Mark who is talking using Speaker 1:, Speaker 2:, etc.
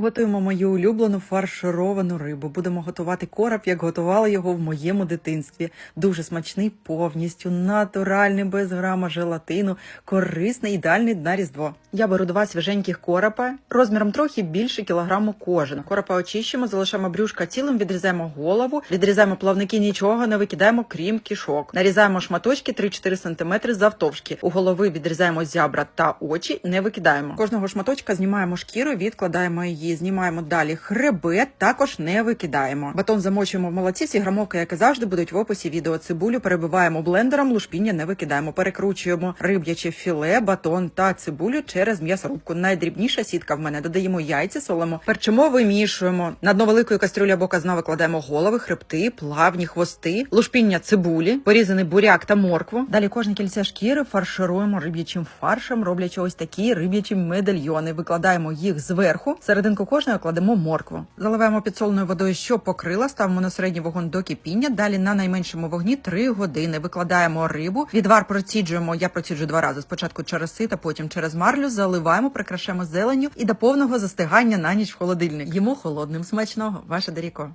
Speaker 1: Готуємо мою улюблену фаршировану рибу. Будемо готувати короб, як готувала його в моєму дитинстві. Дуже смачний, повністю натуральний, без грама желатину, корисний, ідеальний на різдво. Я беру два свіженьких коропа, розміром трохи більше кілограму кожен. Коропа очищимо, залишаємо брюшка цілим, відрізаємо голову, відрізаємо плавники, нічого не викидаємо, крім кішок. Нарізаємо шматочки 3-4 см завтовшки. У голови відрізаємо зябра та очі, не викидаємо. Кожного шматочка знімаємо шкіру, відкладаємо її, знімаємо далі хребет, також не викидаємо. Батон замочуємо в молоці, всі грамовки, як і завжди, будуть в описі відео. Цибулю перебиваємо блендером, лушпіння не викидаємо. Перекручуємо риб'яче філе, батон та цибулю через м'ясорубку. Найдрібніша сітка в мене додаємо яйця, солимо, перчимо, вимішуємо. На дно великої кастрюлі або казна викладаємо голови, хребти, плавні хвости, лушпіння цибулі, порізаний буряк та моркву. Далі кожне кільце шкіри фаршируємо риб'ячим фаршем, роблячи ось такі риб'ячі медальйони. Викладаємо їх зверху. Серединку кожного кладемо моркву. Заливаємо підсоленою водою, що покрила, ставимо на середній вогонь до кипіння. Далі на найменшому вогні 3 години. Викладаємо рибу. Відвар проціджуємо. Я проціджу два рази. Спочатку через сито, потім через марлю. Заливаємо, прикрашаємо зеленню і до повного застигання на ніч в холодильник. Їмо холодним смачного. Ваше Даріко.